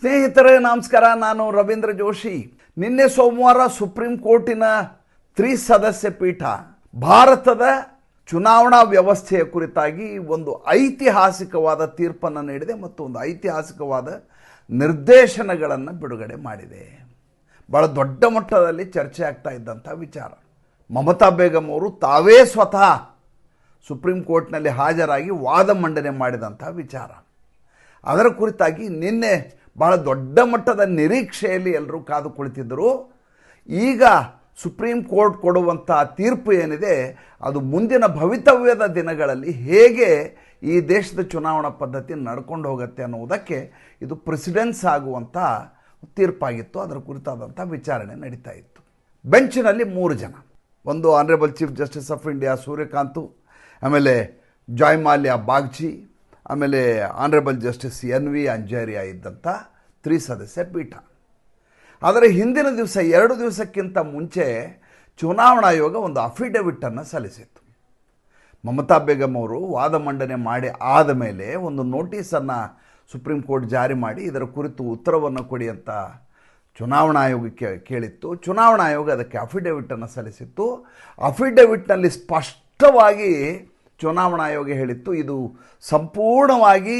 ಸ್ನೇಹಿತರೇ, ನಮಸ್ಕಾರ. ನಾನು ರವೀಂದ್ರ ಜೋಶಿ. ನಿನ್ನೆ ಸೋಮವಾರ ಸುಪ್ರೀಂ ಕೋರ್ಟಿನ ತ್ರಿಸದಸ್ಯ ಪೀಠ ಭಾರತದ ಚುನಾವಣಾ ವ್ಯವಸ್ಥೆಯ ಕುರಿತಾಗಿ ಒಂದು ಐತಿಹಾಸಿಕವಾದ ತೀರ್ಪನ್ನು ನೀಡಿದೆ ಮತ್ತು ಒಂದು ಐತಿಹಾಸಿಕವಾದ ನಿರ್ದೇಶನಗಳನ್ನು ಬಿಡುಗಡೆ ಮಾಡಿದೆ. ಭಾಳ ದೊಡ್ಡ ಮಟ್ಟದಲ್ಲಿ ಚರ್ಚೆ ಆಗ್ತಾ ಇದ್ದಂಥ ವಿಚಾರ. ಮಮತಾ ಬೇಗಂ ಅವರು ತಾವೇ ಸ್ವತಃ ಸುಪ್ರೀಂ ಕೋರ್ಟ್ನಲ್ಲಿ ಹಾಜರಾಗಿ ವಾದ ಮಂಡನೆ ಮಾಡಿದಂಥ ವಿಚಾರ. ಅದರ ಕುರಿತಾಗಿ ನಿನ್ನೆ ಬಹಳ ದೊಡ್ಡ ಮಟ್ಟದ ನಿರೀಕ್ಷೆಯಲ್ಲಿ ಎಲ್ಲರೂ ಕಾದು ಕುಳಿತಿದ್ದರು. ಈಗ ಸುಪ್ರೀಂ ಕೋರ್ಟ್ ಕೊಡುವಂಥ ತೀರ್ಪು ಏನಿದೆ, ಅದು ಮುಂದಿನ ಭವಿತವ್ಯದ ದಿನಗಳಲ್ಲಿ ಹೇಗೆ ಈ ದೇಶದ ಚುನಾವಣಾ ಪದ್ಧತಿ ನಡ್ಕೊಂಡು ಹೋಗುತ್ತೆ ಅನ್ನುವುದಕ್ಕೆ ಇದು ಪ್ರೆಸಿಡೆನ್ಸ್ ಆಗುವಂಥ ತೀರ್ಪಾಗಿತ್ತು. ಅದರ ಕುರಿತಾದಂಥ ವಿಚಾರಣೆ ನಡೀತಾ ಇತ್ತು. ಬೆಂಚಿನಲ್ಲಿ ಮೂರು ಜನ. ಒಂದು honourable chief justice of India Suryakant, ಆಮೇಲೆ ಜಾಯ್ಮಾಲ್ಯ ಬಾಗ್ಚಿ ಆಮೇಲೆ honourable justice N V Anjaria ಇದ್ದಂಥ ತ್ರಿಸದಸ್ಯ ಪೀಠ. ಆದರೆ ಹಿಂದಿನ ದಿವಸ, ಎರಡು ದಿವಸಕ್ಕಿಂತ ಮುಂಚೆ ಚುನಾವಣಾ ಆಯೋಗ ಒಂದು ಅಫಿಡವಿಟನ್ನು ಸಲ್ಲಿಸಿತ್ತು. ಮಮತಾ ಬೇಗಂ ಅವರು ವಾದ ಮಂಡನೆ ಮಾಡಿ ಆದ ಮೇಲೆ ಒಂದು ನೋಟಿಸನ್ನು ಸುಪ್ರೀಂ ಕೋರ್ಟ್ ಜಾರಿ ಮಾಡಿ ಇದರ ಕುರಿತು ಉತ್ತರವನ್ನು ಕೊಡಿ ಅಂತ ಚುನಾವಣಾ ಆಯೋಗಕ್ಕೆ ಕೇಳಿತ್ತು. ಚುನಾವಣಾ ಆಯೋಗ ಅದಕ್ಕೆ ಅಫಿಡವಿಟನ್ನು ಸಲ್ಲಿಸಿತ್ತು. ಅಫಿಡವಿಟ್ನಲ್ಲಿ ಸ್ಪಷ್ಟವಾಗಿ ಚುನಾವಣಾ ಆಯೋಗ ಹೇಳಿತ್ತು, ಇದು ಸಂಪೂರ್ಣವಾಗಿ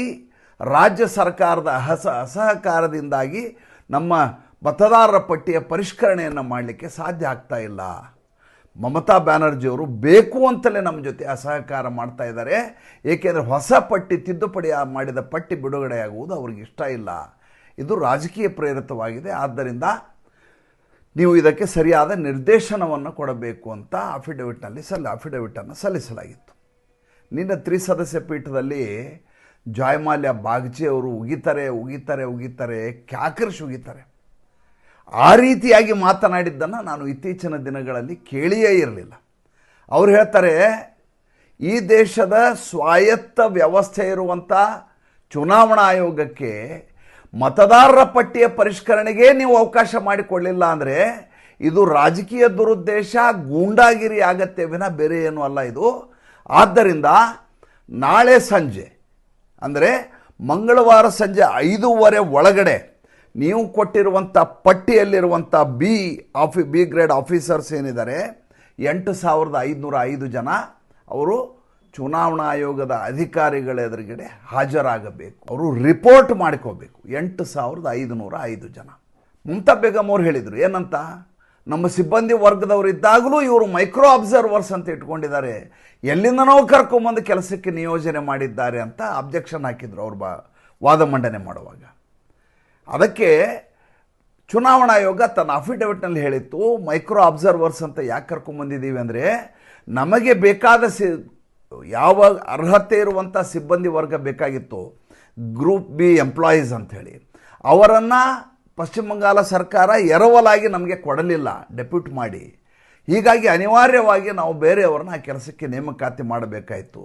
ರಾಜ್ಯ ಸರ್ಕಾರದ ಅಸ ಅಸಹಕಾರದಿಂದಾಗಿ ನಮ್ಮ ಮತದಾರರ ಪಟ್ಟಿಯ ಪರಿಷ್ಕರಣೆಯನ್ನು ಮಾಡಲಿಕ್ಕೆ ಸಾಧ್ಯ ಆಗ್ತಾ ಇಲ್ಲ. ಮಮತಾ ಬ್ಯಾನರ್ಜಿಯವರು ಬೇಕು ಅಂತಲೇ ನಮ್ಮ ಜೊತೆ ಅಸಹಕಾರ ಮಾಡ್ತಾ ಇದ್ದಾರೆ. ಏಕೆಂದರೆ ಹೊಸ ಪಟ್ಟಿ, ತಿದ್ದುಪಡಿ ಮಾಡಿದ ಪಟ್ಟಿ ಬಿಡುಗಡೆಯಾಗುವುದು ಅವ್ರಿಗೆ ಇಷ್ಟ ಇಲ್ಲ. ಇದು ರಾಜಕೀಯ ಪ್ರೇರಿತವಾಗಿದೆ. ಆದ್ದರಿಂದ ನೀವು ಇದಕ್ಕೆ ಸರಿಯಾದ ನಿರ್ದೇಶನವನ್ನು ಕೊಡಬೇಕು ಅಂತ ಅಫಿಡವಿಟ್ನಲ್ಲಿ ಸಲ್ಲ ಅಫಿಡವಿಟನ್ನು ಸಲ್ಲಿಸಲಾಗಿತ್ತು. ನಿನ್ನ ತ್ರಿಸದಸ್ಯ ಪೀಠದಲ್ಲಿ ಜಾಯಮಾಲ್ಯ ಬಾಗ್ಚಿ ಅವರು ಉಗಿತಾರೆ ಉಗಿತಾರೆ ಉಗಿತಾರೆ ಕ್ಯಾಕರ್ಶ್ ಉಗಿತಾರೆ. ಆ ರೀತಿಯಾಗಿ ಮಾತನಾಡಿದ್ದನ್ನು ನಾನು ಇತ್ತೀಚಿನ ದಿನಗಳಲ್ಲಿ ಕೇಳಿಯೇ ಇರಲಿಲ್ಲ. ಅವ್ರು ಹೇಳ್ತಾರೆ, ಈ ದೇಶದ ಸ್ವಾಯತ್ತ ವ್ಯವಸ್ಥೆ ಇರುವಂಥ ಚುನಾವಣಾ ಆಯೋಗಕ್ಕೆ ಮತದಾರರ ಪಟ್ಟಿಯ ಪರಿಷ್ಕರಣೆಗೆ ನೀವು ಅವಕಾಶ ಮಾಡಿಕೊಳ್ಳಿಲ್ಲ ಅಂದರೆ ಇದು ರಾಜಕೀಯ ದುರುದ್ದೇಶ, ಗೂಂಡಾಗಿರಿ ಆಗತ್ತೆ, ವಿನ ಬೇರೆ ಏನೂ ಅಲ್ಲ ಇದು. ಆದ್ದರಿಂದ ನಾಳೆ ಸಂಜೆ, ಅಂದರೆ ಮಂಗಳವಾರ ಸಂಜೆ ಐದೂವರೆ ಒಳಗಡೆ ನೀವು ಕೊಟ್ಟಿರುವಂಥ ಪಟ್ಟಿಯಲ್ಲಿರುವಂಥ ಬಿ ಆಫಿ ಬಿ ಗ್ರೇಡ್ ಆಫೀಸರ್ಸ್ ಏನಿದ್ದಾರೆ, ಎಂಟು ಸಾವಿರದ ಐದುನೂರ ಐದು ಜನ ಅವರು ಚುನಾವಣಾ ಆಯೋಗದ ಅಧಿಕಾರಿಗಳ ಎದುರುಗಡೆ ಹಾಜರಾಗಬೇಕು. ಅವರು ರಿಪೋರ್ಟ್ ಮಾಡ್ಕೋಬೇಕು. ಎಂಟು ಸಾವಿರದ ಐದುನೂರ ಐದು ಜನ. ಮಮತಾ ಬೇಗಮ್ ಅವ್ರು ಹೇಳಿದರು, ಏನಂತ? ನಮ್ಮ ಸಿಬ್ಬಂದಿ ವರ್ಗದವರಿದ್ದಾಗಲೂ ಇವರು ಮೈಕ್ರೋ ಅಬ್ಸರ್ವರ್ಸ್ ಅಂತ ಇಟ್ಕೊಂಡಿದ್ದಾರೆ. ಎಲ್ಲಿಂದನೋ ಕರ್ಕೊಂಬಂದು ಕೆಲಸಕ್ಕೆ ನಿಯೋಜನೆ ಮಾಡಿದ್ದಾರೆ ಅಂತ ಅಬ್ಜೆಕ್ಷನ್ ಹಾಕಿದ್ರು ಅವ್ರು ಬಾ, ವಾದ ಮಂಡನೆ ಮಾಡುವಾಗ. ಅದಕ್ಕೆ ಚುನಾವಣಾ ಆಯೋಗ ತನ್ನ ಅಫಿಡವಿಟ್ನಲ್ಲಿ ಹೇಳಿತ್ತು, ಮೈಕ್ರೋ ಅಬ್ಸರ್ವರ್ಸ್ ಅಂತ ಯಾಕೆ ಕರ್ಕೊಂಬಂದಿದ್ದೀವಿ ಅಂದರೆ, ನಮಗೆ ಬೇಕಾದ ಸಿ, ಯಾವ ಅರ್ಹತೆ ಇರುವಂಥ ಸಿಬ್ಬಂದಿ ವರ್ಗ ಬೇಕಾಗಿತ್ತು, ಗ್ರೂಪ್ ಬಿ ಎಂಪ್ಲಾಯೀಸ್ ಅಂಥೇಳಿ ಅವರನ್ನು ಪಶ್ಚಿಮ ಬಂಗಾಳ ಸರ್ಕಾರ ಎರವಲಾಗಿ ನಮಗೆ ಕೊಡಲಿಲ್ಲ ಡೆಪ್ಯೂಟ್ ಮಾಡಿ. ಹೀಗಾಗಿ ಅನಿವಾರ್ಯವಾಗಿ ನಾವು ಬೇರೆಯವ್ರನ್ನ ಆ ಕೆಲಸಕ್ಕೆ ನೇಮಕಾತಿ ಮಾಡಬೇಕಾಯಿತು.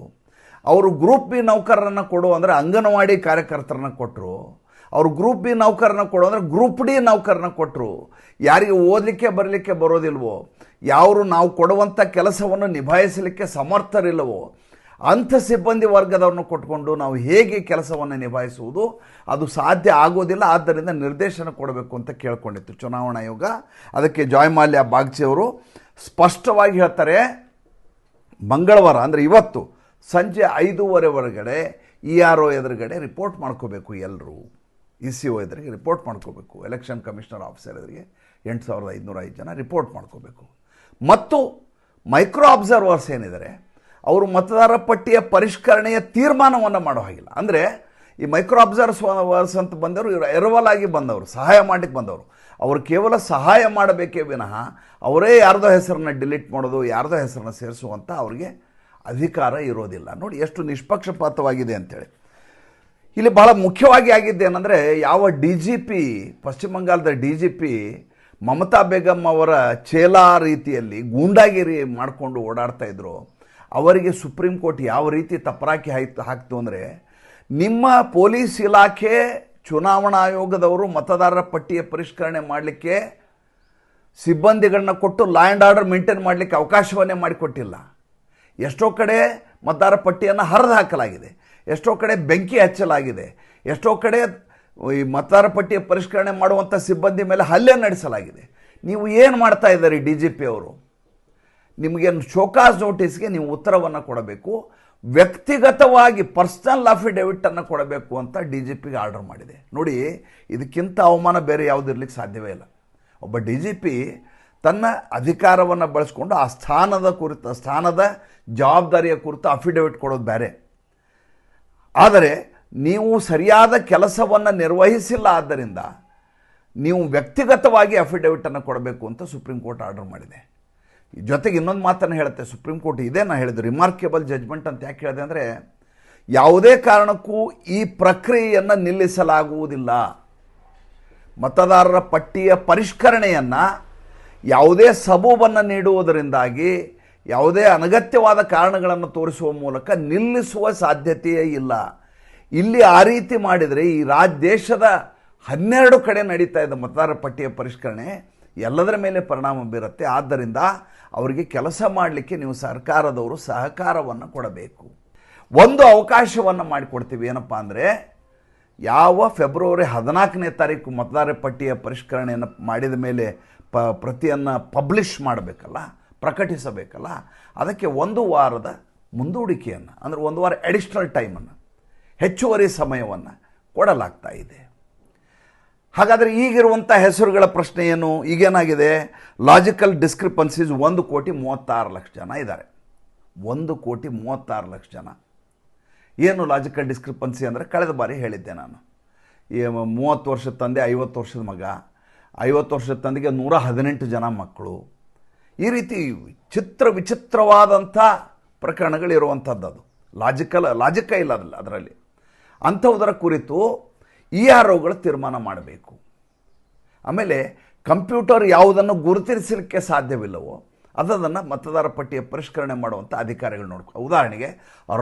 ಅವರು ಗ್ರೂಪ್ ಬಿ ನೌಕರರನ್ನು ಕೊಡು ಅಂದರೆ ಅಂಗನವಾಡಿ ಕಾರ್ಯಕರ್ತರನ್ನ ಕೊಟ್ಟರು ಅವರು ಗ್ರೂಪ್ ಬಿ ನೌಕರನ್ನ ಕೊಡು ಅಂದರೆ ಗ್ರೂಪ್ ಡಿ ನೌಕರನ್ನ ಕೊಟ್ಟರು ಯಾರಿಗೆ ಓದಲಿಕ್ಕೆ ಬರಲಿಕ್ಕೆ ಬರೋದಿಲ್ವೋ? ಯಾರು ನಾವು ಕೊಡುವಂಥ ಕೆಲಸವನ್ನು ನಿಭಾಯಿಸಲಿಕ್ಕೆ ಸಮರ್ಥರಿಲ್ಲವೋ? ಅಂಥ ಸಿಬ್ಬಂದಿ ವರ್ಗದವ್ರನ್ನ ಕೊಟ್ಕೊಂಡು ನಾವು ಹೇಗೆ ಕೆಲಸವನ್ನು ನಿಭಾಯಿಸುವುದು, ಅದು ಸಾಧ್ಯ ಆಗೋದಿಲ್ಲ, ಆದ್ದರಿಂದ ನಿರ್ದೇಶನ ಕೊಡಬೇಕು ಅಂತ ಕೇಳ್ಕೊಂಡಿತ್ತು ಚುನಾವಣಾ ಆಯೋಗ. ಅದಕ್ಕೆ ಜಾಯ್ಮಾಲ್ಯ ಬಾಗ್ಚಿ ಅವರು ಸ್ಪಷ್ಟವಾಗಿ ಹೇಳ್ತಾರೆ, ಮಂಗಳವಾರ, ಅಂದರೆ ಇವತ್ತು ಸಂಜೆ ಐದೂವರೆ ಒಳಗಡೆ ಇ ಆರ್ ಒ ಎದುರುಗಡೆ ರಿಪೋರ್ಟ್ ಮಾಡ್ಕೋಬೇಕು ಎಲ್ಲರೂ ಇ ಸಿ ಒ ಎದುರಿಗೆ ರಿಪೋರ್ಟ್ ಮಾಡ್ಕೋಬೇಕು. ಎಲೆಕ್ಷನ್ ಕಮಿಷನರ್ ಆಫೀಸರ್ ಎದುರಿಗೆ ಎಂಟು ಸಾವಿರದ ಐದುನೂರ ಐದು ಜನ ರಿಪೋರ್ಟ್ ಮಾಡ್ಕೋಬೇಕು. ಮತ್ತು ಮೈಕ್ರೋ ಅಬ್ಸರ್ವರ್ಸ್ ಏನಿದ್ದಾರೆ ಅವರು ಮತದಾರ ಪಟ್ಟಿಯ ಪರಿಷ್ಕರಣೆಯ ತೀರ್ಮಾನವನ್ನು ಮಾಡೋ ಹಾಗಿಲ್ಲ. ಅಂದರೆ ಈ ಮೈಕ್ರೋ ಅಬ್ಸರ್ವರ್ಸ್ ಅಂತ ಬಂದವರು, ಇವರು ಎರವಲಾಗಿ ಬಂದವರು, ಸಹಾಯ ಮಾಡಲಿಕ್ಕೆ ಬಂದವರು. ಅವರು ಕೇವಲ ಸಹಾಯ ಮಾಡಬೇಕೇ ವಿನಃ ಅವರೇ ಯಾರ್ದೋ ಹೆಸರನ್ನ ಡಿಲೀಟ್ ಮಾಡೋದು, ಯಾರ್ದೋ ಹೆಸರನ್ನ ಸೇರಿಸುವಂಥ ಅವರಿಗೆ ಅಧಿಕಾರ ಇರೋದಿಲ್ಲ. ನೋಡಿ, ಎಷ್ಟು ನಿಷ್ಪಕ್ಷಪಾತವಾಗಿದೆ ಅಂತೇಳಿ. ಇಲ್ಲಿ ಬಹಳ ಮುಖ್ಯವಾಗಿ ಆಗಿದ್ದೇನೆಂದರೆ ಯಾವ ಡಿ ಜಿ ಪಿ, ಪಶ್ಚಿಮ ಬಂಗಾಳದ D G P Mamata Begum ಅವರ ಚೇಲಾ ರೀತಿಯಲ್ಲಿ ಗೂಂಡಾಗಿರಿ ಮಾಡಿಕೊಂಡು ಓಡಾಡ್ತಾ ಇದ್ರು. ಅವರಿಗೆ ಸುಪ್ರೀಂ ಕೋರ್ಟ್ ಯಾವ ರೀತಿ ತಪ್ಪರಾಕಿ ಹಾಯ್ತು ಹಾಕ್ತು ಅಂದರೆ ನಿಮ್ಮ ಪೊಲೀಸ್ ಇಲಾಖೆ ಚುನಾವಣಾ ಆಯೋಗದವರು ಮತದಾರರ ಪಟ್ಟಿಯ ಪರಿಷ್ಕರಣೆ ಮಾಡಲಿಕ್ಕೆ ಸಿಬ್ಬಂದಿಗಳನ್ನ ಕೊಟ್ಟು ಲಾ ಆ್ಯಂಡ್ ಆರ್ಡರ್ ಮೇಂಟೈನ್ ಮಾಡಲಿಕ್ಕೆ ಅವಕಾಶವನ್ನೇ ಮಾಡಿಕೊಟ್ಟಿಲ್ಲ. ಎಷ್ಟೋ ಕಡೆ ಮತದಾರ ಪಟ್ಟಿಯನ್ನು ಹರಿದು ಹಾಕಲಾಗಿದೆ. ಎಷ್ಟೋ ಕಡೆ ಬೆಂಕಿ ಹಚ್ಚಲಾಗಿದೆ. ಎಷ್ಟೋ ಕಡೆ ಈ ಮತದಾರ ಪಟ್ಟಿಯ ಪರಿಷ್ಕರಣೆ ಮಾಡುವಂಥ ಸಿಬ್ಬಂದಿ ಮೇಲೆ ಹಲ್ಲೆ ನಡೆಸಲಾಗಿದೆ. ನೀವು ಏನು ಮಾಡ್ತಾ ಇದ್ದಾರೆ ಡಿ ಜಿ ಪಿ ಅವರು? ನಿಮಗೆ ಶೋಕಾಸ್ ನೋಟಿಸ್ಗೆ ನೀವು ಉತ್ತರವನ್ನು ಕೊಡಬೇಕು. ವ್ಯಕ್ತಿಗತವಾಗಿ ಪರ್ಸನಲ್ ಅಫಿಡೆವಿಟನ್ನು ಕೊಡಬೇಕು ಅಂತ ಡಿ ಜಿ ಪಿಗೆ ಆರ್ಡರ್ ಮಾಡಿದೆ. ನೋಡಿ, ಇದಕ್ಕಿಂತ ಅವಮಾನ ಬೇರೆ ಯಾವುದಿರ್ಲಿಕ್ಕೆ ಸಾಧ್ಯವೇ ಇಲ್ಲ. ಒಬ್ಬ ಡಿ ಜಿ ಪಿ ತನ್ನ ಅಧಿಕಾರವನ್ನು ಬಳಸ್ಕೊಂಡು ಆ ಸ್ಥಾನದ ಕುರಿತು, ಸ್ಥಾನದ ಜವಾಬ್ದಾರಿಯ ಕುರಿತು ಅಫಿಡವಿಟ್ ಕೊಡೋದು ಬೇರೆ. ಆದರೆ, ನೀವು ಸರಿಯಾದ ಕೆಲಸವನ್ನು ನಿರ್ವಹಿಸಿಲ್ಲ ಆದ್ದರಿಂದ ನೀವು ವ್ಯಕ್ತಿಗತವಾಗಿ ಅಫಿಡೆವಿಟನ್ನು ಕೊಡಬೇಕು ಅಂತ ಸುಪ್ರೀಂ ಕೋರ್ಟ್ ಆರ್ಡರ್ ಮಾಡಿದೆ. ಜೊತೆಗೆ ಇನ್ನೊಂದು ಮಾತನ್ನು ಹೇಳುತ್ತೆ ಸುಪ್ರೀಂ ಕೋರ್ಟ್ ಇದೇ ನಾನು ಹೇಳಿದ್ದು ರಿಮಾರ್ಕೆಬಲ್ ಜಜ್ಮೆಂಟ್ ಅಂತ ಯಾಕೆ ಹೇಳಿದೆ ಅಂದರೆ, ಯಾವುದೇ ಕಾರಣಕ್ಕೂ ಈ ಪ್ರಕ್ರಿಯೆಯನ್ನು ನಿಲ್ಲಿಸಲಾಗುವುದಿಲ್ಲ. ಮತದಾರರ ಪಟ್ಟಿಯ ಪರಿಷ್ಕರಣೆಯನ್ನು ಯಾವುದೇ ಸಬೂಬನ್ನು ನೀಡುವುದರಿಂದಾಗಿ ಯಾವುದೇ ಅನಗತ್ಯವಾದ ಕಾರಣಗಳನ್ನು ತೋರಿಸುವ ಮೂಲಕ ನಿಲ್ಲಿಸುವ ಸಾಧ್ಯತೆಯೇ ಇಲ್ಲ. ಇಲ್ಲಿ ಆ ರೀತಿ ಮಾಡಿದರೆ ಈ ರಾಜ್ಯ ದೇಶದ ಹನ್ನೆರಡು ಕಡೆ ನಡೀತಾ ಇದೆ ಮತದಾರರ ಪಟ್ಟಿಯ ಪರಿಷ್ಕರಣೆ. ಎಲ್ಲದರ ಮೇಲೆ ಪರಿಣಾಮ ಬೀರುತ್ತೆ. ಆದ್ದರಿಂದ ಅವರಿಗೆ ಕೆಲಸ ಮಾಡಲಿಕ್ಕೆ ನೀವು ಸರ್ಕಾರದವರು ಸಹಕಾರವನ್ನು ಕೊಡಬೇಕು. ಒಂದು ಅವಕಾಶವನ್ನು ಮಾಡಿಕೊಡ್ತೀವಿ. ಏನಪ್ಪ ಅಂದರೆ ಯಾವ ಫೆಬ್ರವರಿ ಹದಿನಾಲ್ಕನೇ ತಾರೀಕು ಮತದಾರ ಪಟ್ಟಿಯ ಪರಿಷ್ಕರಣೆಯನ್ನು ಮಾಡಿದ ಮೇಲೆ ಪ ಪ್ರತಿಯನ್ನು ಪಬ್ಲಿಷ್ ಮಾಡಬೇಕಲ್ಲ, ಪ್ರಕಟಿಸಬೇಕಲ್ಲ, ಅದಕ್ಕೆ ಒಂದು ವಾರದ ಮುಂದೂಡಿಕೆಯನ್ನು, ಅಂದರೆ ಒಂದು ವಾರ ಅಡಿಷ್ನಲ್ ಟೈಮನ್ನು ಹೆಚ್ಚುವರಿ ಸಮಯವನ್ನು ಕೊಡಲಾಗ್ತಾ ಇದೆ. ಹಾಗಾದರೆ ಈಗಿರುವಂಥ ಹೆಸರುಗಳ ಪ್ರಶ್ನೆ ಏನು? ಈಗೇನಾಗಿದೆ? ಲಾಜಿಕಲ್ ಡಿಸ್ಕ್ರಿಪನ್ಸೀಸ್ ಒಂದು ಕೋಟಿ ಮೂವತ್ತಾರು ಲಕ್ಷ ಜನ ಇದ್ದಾರೆ. ಒಂದು ಕೋಟಿ ಮೂವತ್ತಾರು ಲಕ್ಷ ಜನ. ಏನು ಲಾಜಿಕಲ್ ಡಿಸ್ಕ್ರಿಪನ್ಸಿ ಅಂದರೆ? ಕಳೆದ ಬಾರಿ ಹೇಳಿದ್ದೆ ನಾನು. ಮೂವತ್ತು ವರ್ಷದ ತಂದೆ, ಐವತ್ತು ವರ್ಷದ ಮಗ, ಐವತ್ತು ವರ್ಷದ ತಂದೆಗೆ ನೂರ ಹದಿನೆಂಟು ಜನ ಮಕ್ಕಳು. ಈ ರೀತಿ ಚಿತ್ರ ವಿಚಿತ್ರವಾದಂಥ ಪ್ರಕರಣಗಳಿರುವಂಥದ್ದು ಅದು ಲಾಜಿಕಲ್ ಲಾಜಿಕ ಇಲ್ಲ ಅದರಲ್ಲಿ. ಅಂಥವುದರ ಕುರಿತು ಇ ಆರ್ ಒಗಳು ತೀರ್ಮಾನ ಮಾಡಬೇಕು. ಆಮೇಲೆ ಕಂಪ್ಯೂಟರ್ ಯಾವುದನ್ನು ಗುರುತಿಸಲಿಕ್ಕೆ ಸಾಧ್ಯವಿಲ್ಲವೋ ಅದನ್ನು ಮತದಾರ ಪಟ್ಟಿಯ ಪರಿಷ್ಕರಣೆ ಮಾಡುವಂಥ ಅಧಿಕಾರಿಗಳು ನೋಡ್ಕೊ ಉದಾಹರಣೆಗೆ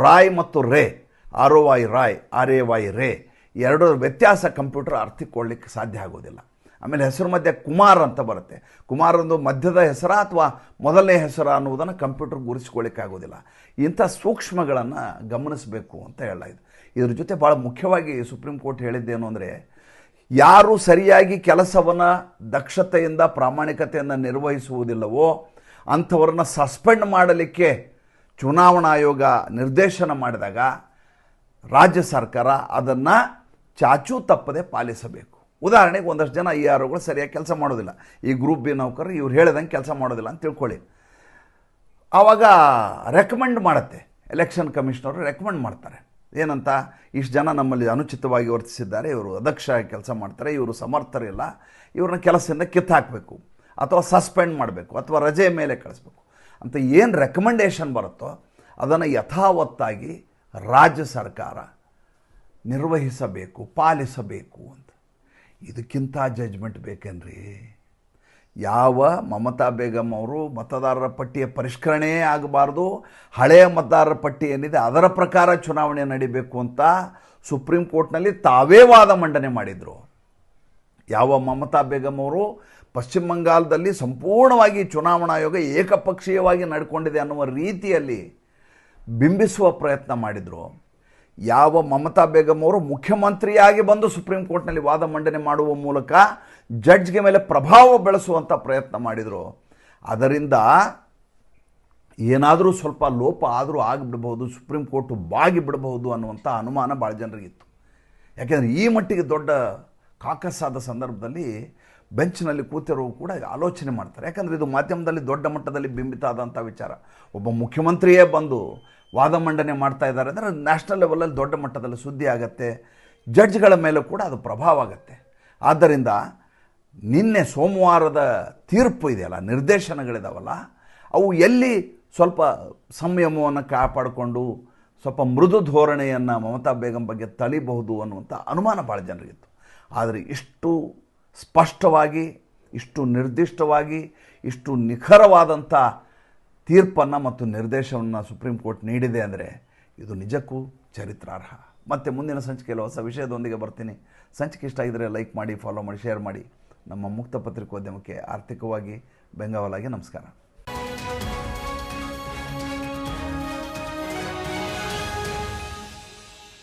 ರಾಯ್ ಮತ್ತು Ray, R O Y Roy, R A Y Ray, ಎರಡರ ವ್ಯತ್ಯಾಸ ಕಂಪ್ಯೂಟರ್ ಅರ್ಥಿಕೊಳ್ಳಿಕ್ಕೆ ಸಾಧ್ಯ ಆಗೋದಿಲ್ಲ. ಆಮೇಲೆ ಹೆಸರು ಮಧ್ಯೆ ಕುಮಾರ್ ಅಂತ ಬರುತ್ತೆ. ಕುಮಾರ್ ಒಂದು ಮಧ್ಯದ ಹೆಸರ ಅಥವಾ ಮೊದಲನೇ ಹೆಸರ ಅನ್ನುವುದನ್ನು ಕಂಪ್ಯೂಟರ್ ಗುರುತಿಸ್ಕೊಳ್ಳಿಕ್ಕೆ ಆಗೋದಿಲ್ಲ. ಇಂಥ ಸೂಕ್ಷ್ಮಗಳನ್ನು ಗಮನಿಸಬೇಕು ಅಂತ ಹೇಳಲಾಗಿದೆ. ಇದ್ರ ಜೊತೆ ಭಾಳ ಮುಖ್ಯವಾಗಿ ಸುಪ್ರೀಂ ಕೋರ್ಟ್ ಹೇಳಿದ್ದೇನು ಅಂದರೆ, ಯಾರು ಸರಿಯಾಗಿ ಕೆಲಸವನ್ನು ದಕ್ಷತೆಯಿಂದ ಪ್ರಾಮಾಣಿಕತೆಯನ್ನು ನಿರ್ವಹಿಸುವುದಿಲ್ಲವೋ ಅಂಥವ್ರನ್ನ ಸಸ್ಪೆಂಡ್ ಮಾಡಲಿಕ್ಕೆ ಚುನಾವಣಾ ಆಯೋಗ ನಿರ್ದೇಶನ ಮಾಡಿದಾಗ ರಾಜ್ಯ ಸರ್ಕಾರ ಅದನ್ನು ಚಾಚೂ ತಪ್ಪದೆ ಪಾಲಿಸಬೇಕು. ಉದಾಹರಣೆಗೆ ಒಂದಷ್ಟು ಜನ ಈ ಆರೋಗಳು ಸರಿಯಾಗಿ ಕೆಲಸ ಮಾಡೋದಿಲ್ಲ. ಈ ಗ್ರೂಪ್ ಬಿ ನೌಕರರು ಇವ್ರು ಹೇಳ್ದಂಗೆ ಕೆಲಸ ಮಾಡೋದಿಲ್ಲ ಅಂತ ತಿಳ್ಕೊಳ್ಳಿ. ಆವಾಗ ರೆಕಮೆಂಡ್ ಮಾಡುತ್ತೆ. ಎಲೆಕ್ಷನ್ ಕಮಿಷನರು ರೆಕಮೆಂಡ್ ಮಾಡ್ತಾರೆ. ಏನಂತ? ಇಷ್ಟು ಜನ ನಮ್ಮಲ್ಲಿ ಅನುಚಿತವಾಗಿ ವರ್ತಿಸಿದ್ದಾರೆ, ಇವರು ಅದಕ್ಷ ಕೆಲಸ ಮಾಡ್ತಾರೆ, ಇವರು ಸಮರ್ಥರಿಲ್ಲ, ಇವ್ರನ್ನ ಕೆಲಸದಿಂದ ಕಿತ್ತಾಕಬೇಕು ಅಥವಾ ಸಸ್ಪೆಂಡ್ ಮಾಡಬೇಕು, ಅಥವಾ ರಜೆ ಮೇಲೆ ಕಳಿಸ್ಬೇಕು. ಅಂತ ಏನು ರೆಕಮೆಂಡೇಷನ್ ಬರುತ್ತೋ ಅದನ್ನು ಯಥಾವತ್ತಾಗಿ ರಾಜ್ಯ ಸರ್ಕಾರ ನಿರ್ವಹಿಸಬೇಕು, ಪಾಲಿಸಬೇಕು ಅಂತ. ಇದಕ್ಕಿಂತ ಜಜ್ಮೆಂಟ್ ಬೇಕೇನ್ರಿ? ಯಾವ ಮಮತಾ ಬೇಗಂ ಅವರು ಮತದಾರರ ಪಟ್ಟಿಯ ಪರಿಷ್ಕರಣೆ ಆಗಬಾರ್ದು, ಹಳೆಯ ಮತದಾರರ ಪಟ್ಟಿ ಏನಿದೆ ಅದರ ಪ್ರಕಾರ ಚುನಾವಣೆ ನಡಿಬೇಕು ಅಂತ ಸುಪ್ರೀಂ ಕೋರ್ಟ್ನಲ್ಲಿ ತಾವೇ ವಾದ ಮಂಡನೆ ಮಾಡಿದರು. ಯಾವ ಮಮತಾ ಬೇಗಂ ಅವರು ಪಶ್ಚಿಮ ಬಂಗಾಲದಲ್ಲಿ ಸಂಪೂರ್ಣವಾಗಿ ಚುನಾವಣಾ ಆಯೋಗ ಏಕಪಕ್ಷೀಯವಾಗಿ ನಡ್ಕೊಂಡಿದೆ ಅನ್ನುವ ರೀತಿಯಲ್ಲಿ ಬಿಂಬಿಸುವ ಪ್ರಯತ್ನ ಮಾಡಿದರು. ಯಾವ ಮಮತಾ ಬೇಗಂ ಅವರು ಮುಖ್ಯಮಂತ್ರಿಯಾಗಿ ಬಂದು ಸುಪ್ರೀಂ ಕೋರ್ಟ್ನಲ್ಲಿ ವಾದ ಮಂಡನೆ ಮಾಡುವ ಮೂಲಕ ಜಡ್ಜ್ಗೆ ಮೇಲೆ ಪ್ರಭಾವ ಬೆಳೆಸುವಂಥ ಪ್ರಯತ್ನ ಮಾಡಿದರು. ಅದರಿಂದ ಏನಾದರೂ ಸ್ವಲ್ಪ ಲೋಪ ಆದರೂ ಆಗಿಬಿಡಬಹುದು ಸುಪ್ರೀಂ ಕೋರ್ಟು ಬಾಗಿ ಬಿಡಬಹುದು ಅನ್ನುವಂಥ ಅನುಮಾನ ಭಾಳ ಜನರಿಗಿತ್ತು ಯಾಕೆಂದರೆ ಈ ಮಟ್ಟಿಗೆ ದೊಡ್ಡ ಕಾಕಸ್ಸಾದ ಸಂದರ್ಭದಲ್ಲಿ ಬೆಂಚ್ನಲ್ಲಿ ಕೂತಿರೋ ಕೂಡ ಆಲೋಚನೆ ಮಾಡ್ತಾರೆ. ಯಾಕಂದರೆ ಇದು ಮಾಧ್ಯಮದಲ್ಲಿ ದೊಡ್ಡ ಮಟ್ಟದಲ್ಲಿ ಬಿಂಬಿತ ಆದಂಥ ವಿಚಾರ. ಒಬ್ಬ ಮುಖ್ಯಮಂತ್ರಿಯೇ ಬಂದು ವಾದ ಮಂಡನೆ ಮಾಡ್ತಾ ಇದ್ದಾರೆ ಅಂದರೆ ನ್ಯಾಷನಲ್ ಲೆವೆಲಲ್ಲಿ ದೊಡ್ಡ ಮಟ್ಟದಲ್ಲಿ ಸುದ್ದಿ ಆಗತ್ತೆ. ಜಡ್ಜ್ಗಳ ಮೇಲೂ ಕೂಡ ಅದು ಪ್ರಭಾವ ಆಗುತ್ತೆ. ಆದ್ದರಿಂದ ನಿನ್ನೆ ಸೋಮವಾರದ ತೀರ್ಪು ಇದೆಯಲ್ಲ, ನಿರ್ದೇಶನಗಳಿದಾವಲ್ಲ, ಅವು ಎಲ್ಲಿ ಸ್ವಲ್ಪ ಸಂಯಮವನ್ನು ಕಾಪಾಡಿಕೊಂಡು ಸ್ವಲ್ಪ ಮೃದು ಧೋರಣೆಯನ್ನು ಮಮತಾ ಬೇಗಂ ಬಗ್ಗೆ ತಳಿಬಹುದು ಅನ್ನುವಂಥ ಅನುಮಾನ ಭಾಳ ಜನರಿಗಿತ್ತು. ಆದರೆ ಇಷ್ಟು ಸ್ಪಷ್ಟವಾಗಿ, ಇಷ್ಟು ನಿರ್ದಿಷ್ಟವಾಗಿ, ಇಷ್ಟು ನಿಖರವಾದಂಥ ತೀರ್ಪನ್ನು ಮತ್ತು ನಿರ್ದೇಶವನ್ನು ಸುಪ್ರೀಂ ಕೋರ್ಟ್ ನೀಡಿದೆ ಅಂದರೆ ಇದು ನಿಜಕ್ಕೂ ಚರಿತ್ರಾರ್ಹ. ಮತ್ತು ಮುಂದಿನ ಸಂಚಿಕೆಯಲ್ಲಿ ಹೊಸ ವಿಷಯದೊಂದಿಗೆ ಬರ್ತೀನಿ. ಸಂಚಿಕೆ ಇಷ್ಟ ಆಗಿದರೆ ಲೈಕ್ ಮಾಡಿ ಫಾಲೋ ಮಾಡಿ ಶೇರ್ ಮಾಡಿ. ನಮ್ಮ ಮುಕ್ತ ಪತ್ರಿಕೋದ್ಯಮಕ್ಕೆ ಆರ್ಥಿಕವಾಗಿ ಬೆಂಗಾವಲಾಗಿ ನಮಸ್ಕಾರ.